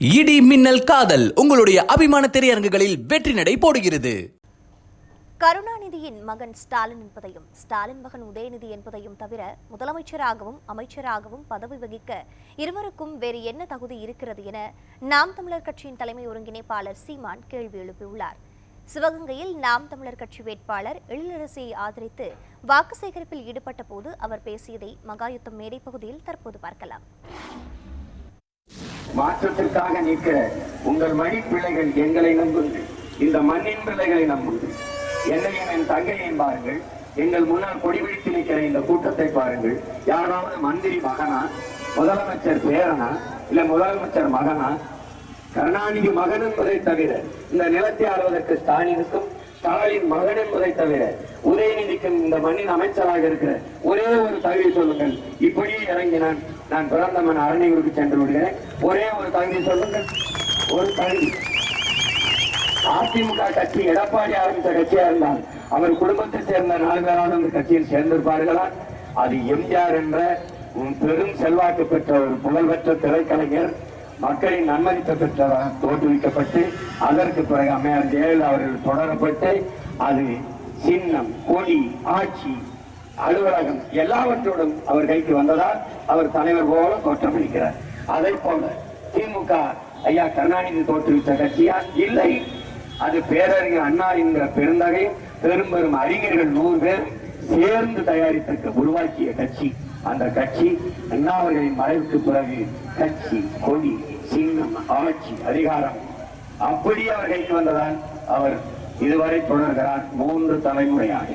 இடி மின்னல் காதல் உங்களுடைய அபிமான திரையரங்குகளில் வெற்றி நடை போடுகிறது. கருணாநிதியின் மகன் ஸ்டாலின் என்பதையும் ஸ்டாலின் மகன் உதயநிதி என்பதையும் தவிர முதலமைச்சராகவும் அமைச்சராகவும் பதவி வகிக்க இருவருக்கும் வேறு என்ன தகுதி இருக்கிறது என நாம் தமிழர் கட்சியின் தலைமை ஒருங்கிணைப்பாளர் சீமான் கேள்வி எழுப்பியுள்ளார். சிவகங்கையில் நாம் தமிழர் கட்சி வேட்பாளர் எழிலரசியை ஆதரித்து வாக்கு சேகரிப்பில் ஈடுபட்ட போது அவர் பேசியதை மகாயுத்தம் மேடை பகுதியில் தற்போது பார்க்கலாம். மாற்றத்திற்காக நிற்கிற உங்கள் மணி பிள்ளைகள் எங்களை நம்புங்கள். இந்த மண்ணின் பிள்ளைகளை நம்புங்கள். என்னையும் என் தங்கையையும் பாருங்கள். எங்கள் முன்னால் கொடிபிடித்து நிற்கிற இந்த கூட்டத்தை பாருங்கள். யாராவது மந்திரி மகனா? முதலமைச்சர் பேரனா? இல்ல முதலமைச்சர் மகனா? கருணாநிதி மகன் என்பதை தவிர இந்த நிலத்தை ஆள்வதற்கு ஸ்டாலினுக்கும் ஸ்டாலின் மகன் என்பதை தவிர உதயநிதிக்கும் இந்த மண்ணின் அமைச்சராக இருக்கிற ஒரே ஒரு தகுதி சொல்லுங்கள். இப்படியே இறங்கினான் நான் பிறந்தமன் அரணியூருக்கு சென்று விடுகிறேன். ஒரே ஒரு தகுதி சொல்லுங்கள். ஒரு தகுதி. அதிமுக கட்சி எடப்பாடி ஆரம்பித்த கட்சியா இருந்தால் அவர் குடும்பத்தை சேர்ந்த நாலு பேராவது அந்த கட்சியில் சேர்ந்திருப்பார்களா? அது எம்ஜிஆர் என்ற பெரும் செல்வாக்கு பெற்ற ஒரு புகழ்பெற்ற திரைக்கலைஞர் மக்களின் நன்மதிப்பு பெற்றதாக தோற்றுவிக்கப்பட்டு அதற்கு பிறகு அம்மையார் ஜெயலலிதா அவர்கள் தொடரப்பட்டு அது சின்னம் கொடி ஆட்சி அலுவலகம் எல்லாவற்றோடும் அவர் கைக்கு வந்ததால் அவர் தலைவர் போல தோற்றமளிக்கிறார் அதை போல திமுக ஐயா கருணாநிதி தோற்றுவித்த கட்சியா இல்லை. அது பேரறிஞர் அண்ணா என்கிற பெருந்தகை பெரும் பெரும் அறிஞர்கள் நூறு பேர் சேர்ந்து தயாரித்திருக்க உருவாக்கிய கட்சி. அந்த கட்சி அண்ணா அவர்களின் மறைவுக்கு பிறகு கட்சி கொடி சின்னம் ஆட்சி அதிகாரம். அப்படி அவர் கைக்கு வந்ததால் அவர் இதுவரை தொடர்கிறார் மூன்று தலைமுறையாக.